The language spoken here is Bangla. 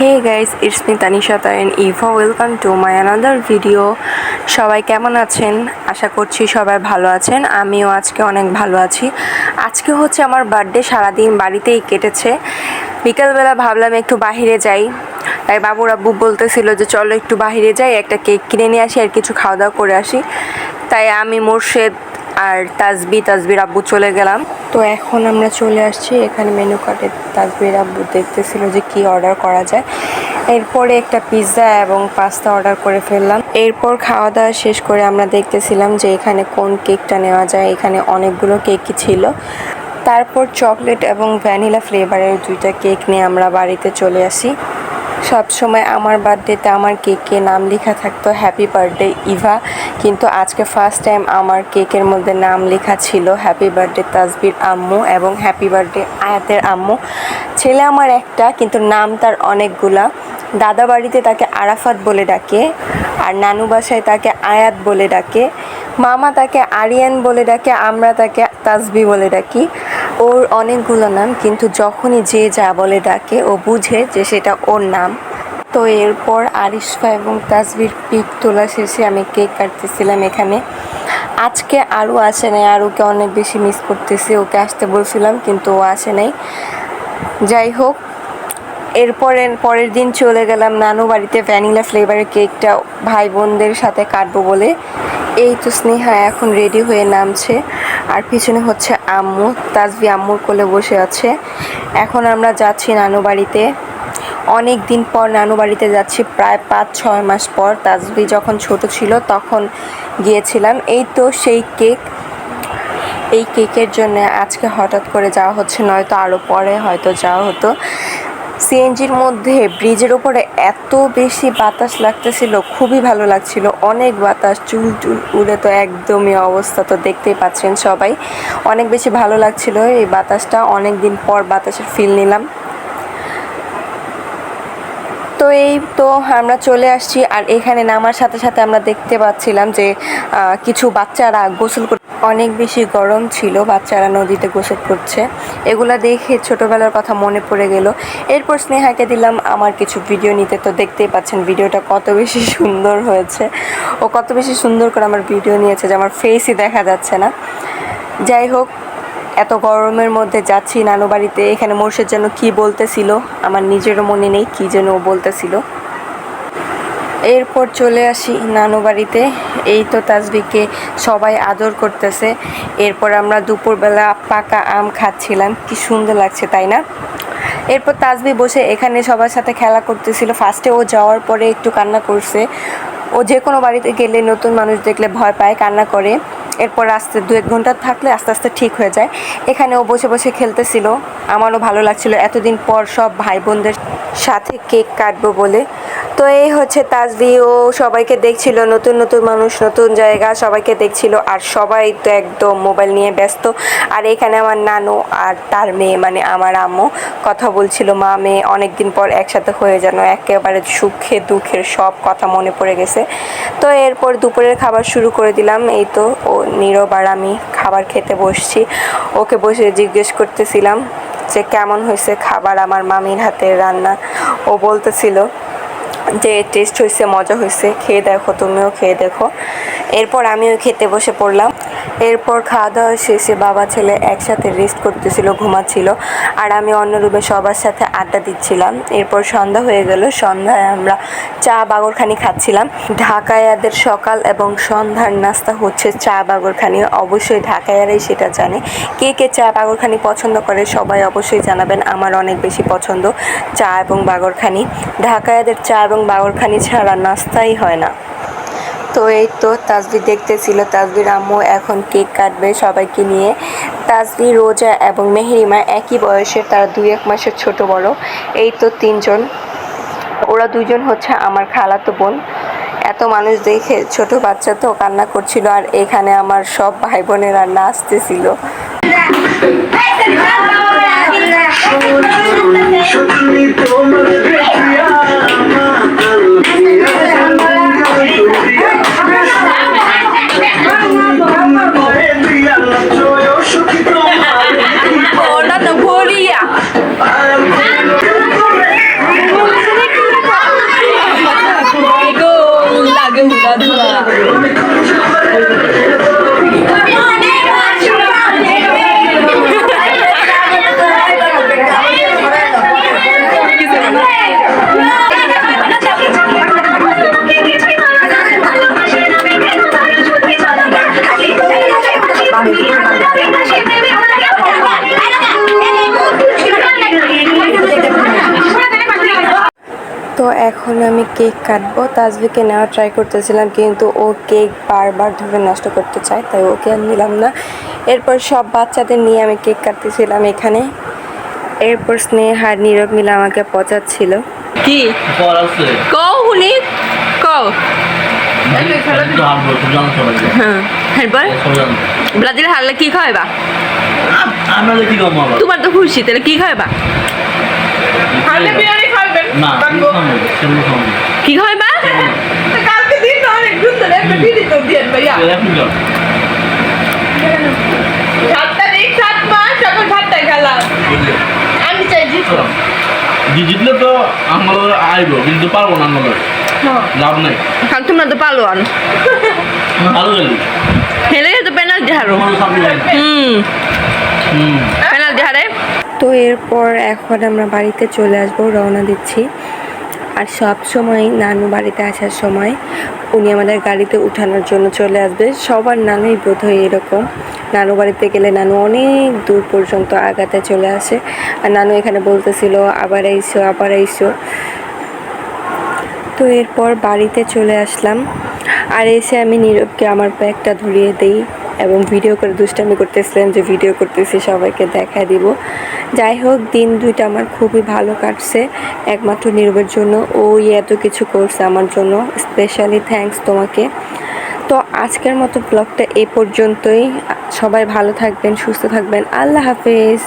Hey guys it's me Tanisha তাইন Eva welcome to my another video সবাই কেমন আছেন? আশা করছি সবাই ভালো আছেন। আমিও আজকে অনেক ভালো আছি। আজকে হচ্ছে আমার বার্থডে সারাদিন বাড়িতেই কেটেছে। বিকালবেলা ভাবলাম একটু বাহিরে যাই। তাই বাবুর আব্বু বলতেছিল যে, চলো একটু বাহিরে যাই, একটা কেক কিনে নিয়ে আসি আর কিছু খাওয়া দাওয়া করে আসি। তাই আমি মোর্শেদ আর তাজবি, তাজবির আব্বু চলে গেলাম। তো এখন আমরা চলে আসছি, এখানে মেনু কার্ডে তাজবির আব্বু দেখতেছিল যে কি অর্ডার করা যায়। এরপরে একটা পিৎজা এবং পাস্তা অর্ডার করে ফেললাম। এরপর খাওয়া দাওয়া শেষ করে আমরা দেখতেছিলাম যে এখানে কোন কেকটা নেওয়া যায়, এখানে অনেকগুলো কেকই ছিল। তারপর চকলেট এবং ভ্যানিলা ফ্লেভারের দুইটা কেক নিয়ে আমরা বাড়িতে চলে আসি। সব সময় আমার বার্থডেতে আমার কেকে নাম লেখা থাকতো হ্যাপি বার্থডে ইভা কিন্তু আজকে ফার্স্ট টাইম আমার কেকের মধ্যে নাম লেখা ছিল হ্যাপি বার্থডে তাজবির আম্মু এবং হ্যাপি বার্থডে আয়াতের আম্মু। ছেলে আমার একটা, কিন্তু নাম তার অনেকগুলা। দাদা বাড়িতে তাকে আরাফাত বলে ডাকে আর নানু বাসায় তাকে আয়াত বলে ডাকে। মামা তাকে আরিয়ান বলে ডাকে, আমরা তাকে তাজবি বলে ডাকি। ওর অনেকগুলো নাম, কিন্তু যখনই যে যা বলে ডাকে, ও বুঝে যে সেটা ওর নাম। তো এরপর আরিশফা এবং তাজবির পিক তোলা শেষে আমি কেক কাটতেছিলাম এখানে। আজকে আরও আসে নাই, আরুকে অনেক বেশি মিস করতেছি, ওকে আসতে বলছিলাম, কিন্তু ও আসে নাই। যাই হোক এরপরের পরের দিন চলে গেলাম নানু বাড়িতে ভ্যানিলা ফ্লেভারের কেকটা ভাই বোনদের সাথে কাটবো বলে। এই তো স্নেহা এখন রেডি হয়ে নামছে, আর পিছনে হচ্ছে আম্মু, তাজবি আম্মুর কোলে বসে আছে। এখন আমরা যাচ্ছি নানু বাড়িতে। অনেক দিন পর নানু বাড়িতে যাচ্ছি, প্রায় পাঁচ, ছয় মাস পর। তাজবি যখন ছোট ছিল তখন গিয়েছিলাম। এই তো সেই কেক। এই কেকের জন্য আজকে হঠাৎ করে যাওয়া হচ্ছে, নয়তো আরও পরে হয়তো যাওয়া হতো। সিএনজির মধ্যে ব্রিজের ওপরে এত বেশি বাতাস লাগতেছিল, খুবই ভালো লাগছিল। অনেক বাতাস, চুল চুল উড়ে তো একদমই অবস্থা তো দেখতেই পাচ্ছেন সবাই। অনেক বেশি ভালো লাগছিল এই বাতাসটা। অনেক দিন পর বাতাসের ফিল নিলাম। তো এই তো আমরা চলে আসছি, আর এখানে নামার সাথে সাথে আমরা দেখতে পাচ্ছিলাম যে কিছু বাচ্চারা গোসল অনেক বেশি গরম ছিল, বাচ্চারা নদীতে গোসল করছে। এগুলা দেখে ছোটবেলার কথা মনে পড়ে গেল। এরপর স্নেহাকে দিলাম, আমার কিছু ভিডিও নিতে। তো দেখতেই পাচ্ছেন ভিডিওটা কত বেশি সুন্দর হয়েছে। ও কত বেশি সুন্দর করে আমার ভিডিও নিয়েছে যে আমার ফেসই দেখা যাচ্ছে না। যাই হোক এত গরমের মধ্যে যাচ্ছি নানু বাড়িতে এখানে মোর্শের জন্য কি বলতেছিল? আমার নিজেরও মনে নেই কি যেন ও বলতেছিল। এরপর চলে আসি নানু বাড়িতে এই তো তাজবিকে সবাই আদর করতেছে। এরপর আমরা দুপুরবেলা পাকা আম খাচ্ছিলাম, কি সুন্দর লাগছে, তাই না? এরপর তাজবি বসে এখানে সবার সাথে খেলা করতেছিল। ফার্স্টে ও যাওয়ার পরে একটু কান্না করছে। ও যে কোনো বাড়িতে গেলে নতুন মানুষ দেখলে ভয় পায়, কান্না করে। এরপর আস্তে দু এক ঘণ্টা থাকলে আস্তে আস্তে ঠিক হয়ে যায়। এখানেও বসে বসে খেলতেছিল। আমারও ভালো লাগছিল। এতদিন পর সব ভাই বোনদের সাথে কেক কাটবো বলে তো এই হচ্ছে তাজবি ও সবাইকে দেখছিল, নতুন নতুন মানুষ, নতুন জায়গা, সবাইকে দেখছিল, আর সবাই তো একদম মোবাইল নিয়ে ব্যস্ত। আর এখানে আমার নানু আর তার মেয়ে মানে আমার আম্মু, কথা বলছিল, মা, মেয়ে, অনেকদিন পর একসাথে হয়ে যেন একেবারে সুখে, দুঃখের সব কথা মনে পড়ে গেছে। তো এরপর দুপুরের খাবার শুরু করে দিলাম। এই তো ও, নীরব আর আমি খাবার খেতে বসছি। ওকে বসে জিজ্ঞেস করতেছিলাম যে, কেমন হয়েছে খাবার আমার মামির হাতের রান্না? ও বলতেছিল যে টেস্ট হয়েছে মজা হয়েছে খেয়ে দেখো, তুমিও খেয়ে দেখো। এরপর আমিও খেতে বসে পড়লাম। এরপর খাওয়া দাওয়া শেষে বাবা, ছেলে একসাথে রেস্ট করতেছিল, ঘুমাচ্ছিল। আর আমি অন্য রুমে সবার সাথে আড্ডা দিচ্ছিলাম। এরপর সন্ধ্যা হয়ে গেল। সন্ধ্যায় আমরা চা, বাগরখানি খাচ্ছিলাম। ঢাকায়াদের সকাল এবং সন্ধ্যার নাস্তা হচ্ছে চা, বাগরখানি। অবশ্যই ঢাকায়ারাই সেটা জানে। কে কে চা, বাগরখানি পছন্দ করে সবাই অবশ্যই জানাবেন। আমার অনেক বেশি পছন্দ চা এবং বাগরখানি। ঢাকায়াদের চা এবং বাগরখানি ছাড়া নাস্তাই হয় না। তো এই তো তাজবি দেখতেছিল তাজবির আম্মু এখন কেক কাটবে সবাইকে নিয়ে তাজবি রোজা এবং মেহরিমা একই বয়সের তারা দুই এক মাসের ছোট বড় এই তো তিনজন ওরা দুজন হচ্ছে আমার খালাতো বোন এত মানুষ দেখে ছোট বাচ্চা তো কান্না করছিল আর এখানে আমার সব ভাই বোনেরা নাচতেছিল তো এখন আমি কেক কাটবো। তাজবিকে নেওয়া ট্রাই করতেছিলাম কিন্তু ও কেক বারবার ধরে নষ্ট করতে চায় তাই ওকে আর নিলাম না। এরপর সব বাচ্চাদের নিয়ে আমি কেক কাটতেছিলাম এখানে। এরপর স্নেহ আর নীরব মিলে আমাকে পচাচ্ছিল। কি? কও কও। হ্যাঁ ব্রাজিল হারলে কি আবার তোমার তো খুশি তাহলে কি খাবেন না কি সেগুলো না। কালকে দিন না অনেক সুন্দর একটা দিদি তো দিয়েন ভাইয়া সাতটা নেই সাত মাস এখন সাতটায় খেলাম। আমি চাই জিতবো। জিতলে তো আমার আইব কিন্তু পারব না আমার লাভ নাই। কারণ তোমরা তো পালোয়ান। ভালো গেলি তো হারো। হুম। হুম। পেনাল্টি হারে তো এরপর এখন আমরা বাড়িতে চলে আসব, রওনা দিচ্ছি। আর সব সময় নানু বাড়িতে আসার সময় উনি আমাদের গাড়িতে উঠানোর জন্য চলে আসবে। সবার নানুই বোধ হয় এরকম। নানু বাড়িতে গেলে নানু অনেক দূর পর্যন্ত আগাতে চলে আসে। আর নানু এখানে বলতেছিল, আবার এইসো আবার এইসো তো এরপর বাড়িতে চলে আসলাম। আর এসে আমি নীরবকে আমার ব্যাগটা ধরিয়ে দিই। এবং ভিডিও করে দুষ্টামি করতেছিলাম যে ভিডিও করতেছি, সবাইকে দেখা দিব। যাই হোক, দিন দুইটা আমার খুবই ভালো কাটছে, একমাত্র নীরবের জন্য। ওই এত কিছু করছে আমার জন্য স্পেশালি থ্যাংকস তোমাকে। তো আজকের মতো ব্লগটা এ পর্যন্তই। সবাই ভালো থাকবেন, সুস্থ থাকবেন। আল্লাহ হাফেজ।